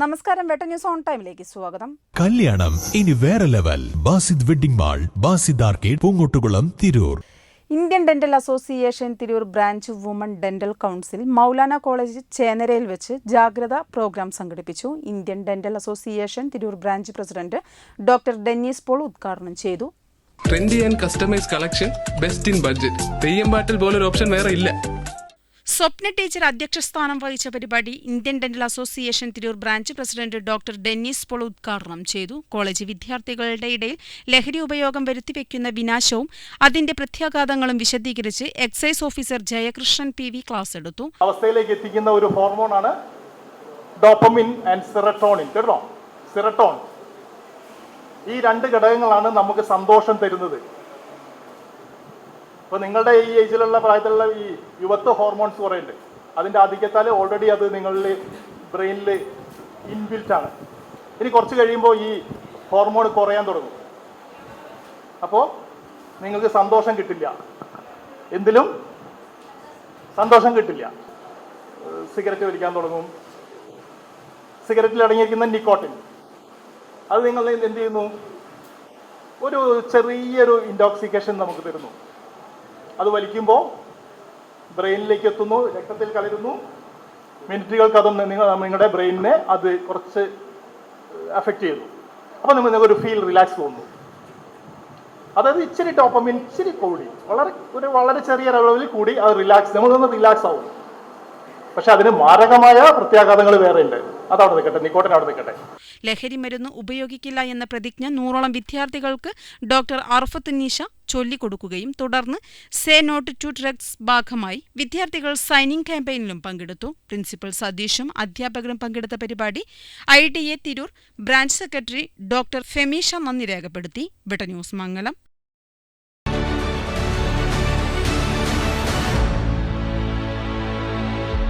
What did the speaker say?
നമസ്കാരം വെട്ട news on ടൈമിലേക്ക് സ്വാഗതം. കല്യാണം ഇനി വേറെ level. Basid wedding mall Basid arcade Poonkottukulam Tirur. Indian dental association Tirur branch woman dental council Maulana college ചേനരയിൽ വെച്ച് ജാഗ്രത പ്രോഗ്രാം സംഘടിപ്പിച്ചു. Indian dental association Tirur branch president doctor Dennis Paul ഉദ്ഘാടനം ചെയ്തു. Trendy and customise collection best in budget. Theyyam പാട്ടിൽ പോലൊരു option വേറെ ഇല്ല. സ്വപ്ന teacher അധ്യക്ഷ സ്ഥാനം വഹിച്ച പരിപാടി Indian dental association Tirur branch president doctor Dennis Paul ഉദ്ഘാടനം ചെയ്തു. കോളേജ് വിദ്യാർത്ഥികളുടെ ഇടയിൽ ലഹരി ഉപയോഗം വരുത്തിവെക്കുന്ന വിനാശവും അതിന്റെ പ്രത്യാഘാതങ്ങളും വിശദീകരിച്ച് excise officer Jayakrishnan P V class എടുത്തു. അവസ്ഥയിലേക്ക് എത്തിക്കുന്ന ഒരു ഹോർമോണാണ് ഡോപ്പമിൻ ആൻഡ് സിറട്ടോണിൻ കേട്ടോ? സിറട്ടോൺ ഈ രണ്ട് ഘടകങ്ങളാണ് നമുക്ക് സന്തോഷം തരുന്നത്. ഇപ്പൊ നിങ്ങളുടെ ഈ ഏജിലുള്ള പ്രായത്തിലുള്ള ഈ യുവത്വ ഹോർമോൺസ് കുറേ അതിന്റെ ആധിക്യത്താൽ ഓൾറെഡി അത് നിങ്ങളിൽ ബ്രെയിനിൽ ഇൻബിൽറ്റ് ആണ്. ഇനി കുറച്ച് കഴിയുമ്പോൾ ഈ ഹോർമോൺ കുറയാൻ തുടങ്ങും. അപ്പോൾ നിങ്ങൾക്ക് സന്തോഷം കിട്ടില്ല. എന്തിലും സന്തോഷം കിട്ടില്ല. സിഗരറ്റ് വലിക്കാൻ തുടങ്ങും. സിഗരറ്റിൽ അടങ്ങിയിരിക്കുന്ന നിക്കോട്ടിൻ. അത് നിങ്ങൾ എന്ത് ചെയ്യുന്നു? ഒരു ചെറിയൊരു ഇൻടോക്സിക്കേഷൻ നമുക്ക് തരുന്നു. അത് വലിക്കുമ്പോൾ ബ്രെയിനിലേക്ക് എത്തുന്നു രക്തത്തിൽ കലരുന്നു. മിനിറ്റുകൾക്ക് അത് നിങ്ങൾ നിങ്ങളുടെ ബ്രെയിനിനെ അത് കുറച്ച് അഫക്റ്റ് ചെയ്യുന്നു. അപ്പോൾ നിങ്ങൾക്ക് ഒരു ഫീൽ റിലാക്സ് തോന്നുന്നു. അതായത് ഇച്ചിരി ടോപ്പമിൻ ഇച്ചിരി കൂടി വളരെ ഒരു വളരെ ചെറിയ അളവിൽ കൂടി അത് റിലാക്സ് നമ്മളൊന്ന് റിലാക്സ് ആവും. പക്ഷെ അതിന് മാരകമായ പ്രത്യാഘാതങ്ങൾ വേറെ ഉണ്ട്. ലഹരി മരുന്ന് ഉപയോഗിക്കില്ല എന്ന പ്രതിജ്ഞ നൂറോളം വിദ്യാർത്ഥികൾക്ക് ഡോക്ടർ അർഫത്തുന്നീഷ ചൊല്ലിക്കൊടുക്കുകയും തുടർന്ന് സേ നോട്ട് ടു ഡ്രഗ്സ് ഭാഗമായി വിദ്യാർത്ഥികൾ സൈനിങ് ക്യാമ്പയിനിലും പങ്കെടുത്തു. പ്രിൻസിപ്പൽ സതീഷും അധ്യാപകരും പങ്കെടുത്ത പരിപാടി I D A Tirur branch secretary doctor Femeesha നന്ദി രേഖപ്പെടുത്തി. വിട്ട ന്യൂസ് മംഗലം.